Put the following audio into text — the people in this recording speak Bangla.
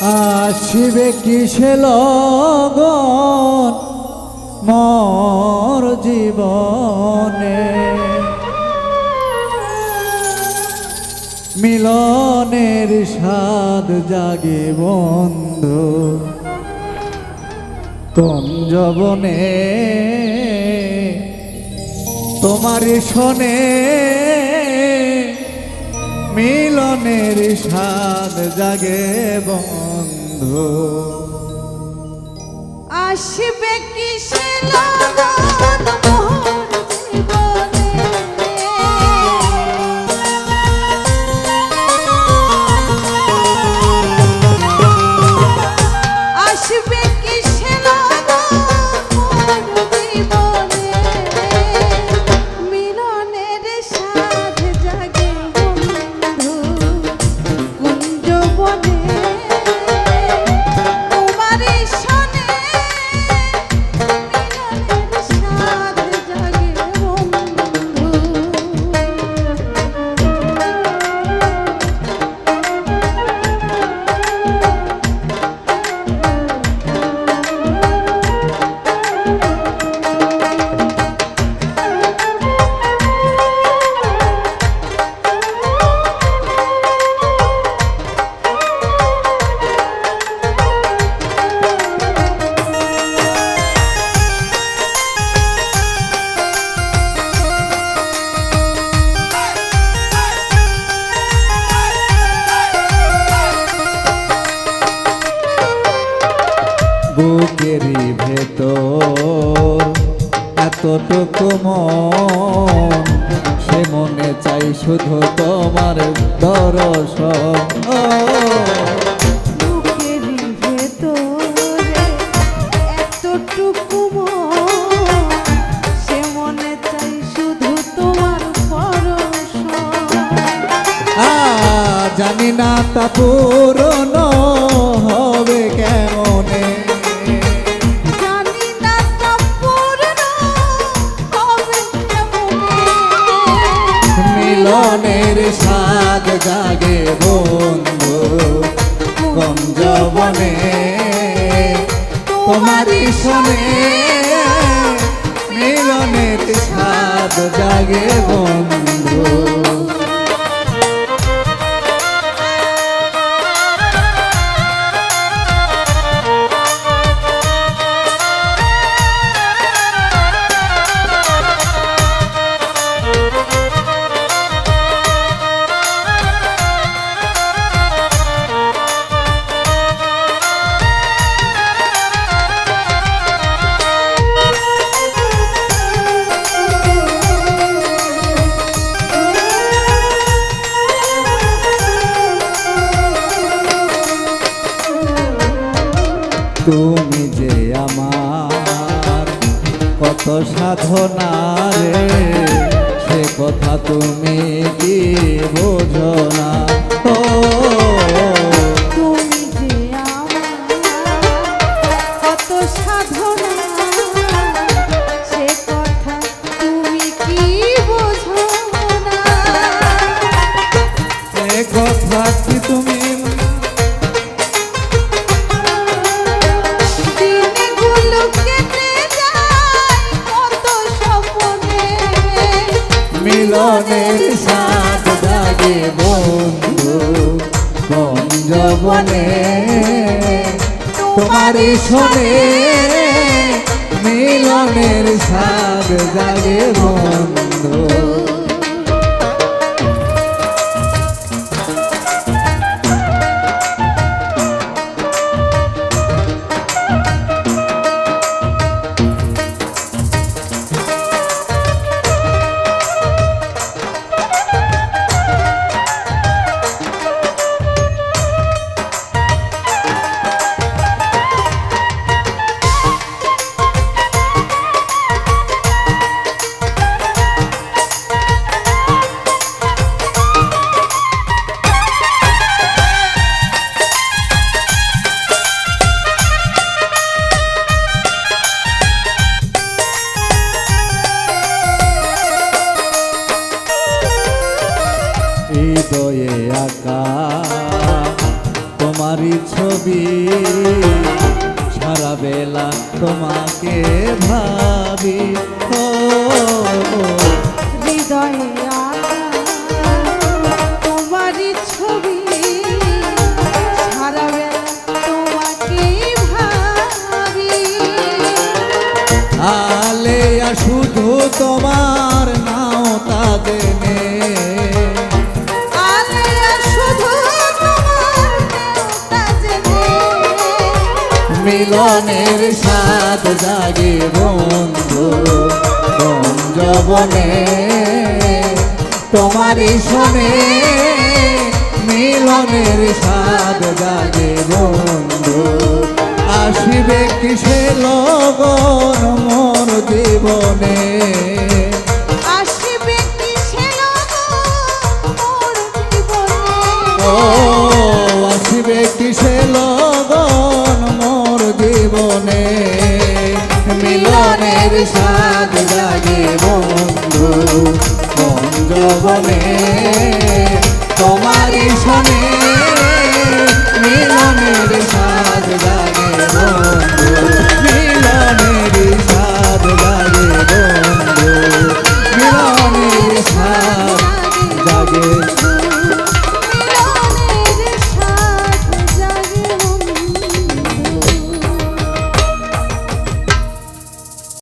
আসিবে কিসে লগন মর জীবনে? মিলনের স্বাদ জাগে বন্ধু কোন জবনে তোমার শোনে মিলনের সাদ জাগে বন্ধু। আসবে কিসে লগন বুকেরই ভেতর। এতটুকু মন সে মনে চাই শুধু তোমার দর্শন। ও, বুকেরই ভেতরে এতটুকু যবনে তোমারই শোনে মিলনের সাদ জাগে বন্ধু। আমার। কত সাধনা রে সে কথা তুমি কি বোঝো না? ও তুমি যে কত সাধনা সে কথা তুমি কি বোঝো না? সে কথা কি তুমি মিলনের সাথ জাগে বন্ধু বন তোমারই শোনে মিলনের সাথ জাগে বন্ধু। আঁকা। তোমারই ছবি সারা বেলা তোমাকে ভাবি। ও তোমারই ছবি শুধু তোমার মিলনের স্বাদ জাগে বন্ধু বনে তোমারই শোনে মিলনের স্বাদ জাগে বন্ধু। আসিবে কিসে লগন মোর জীবনে? আসিবে কিসে me.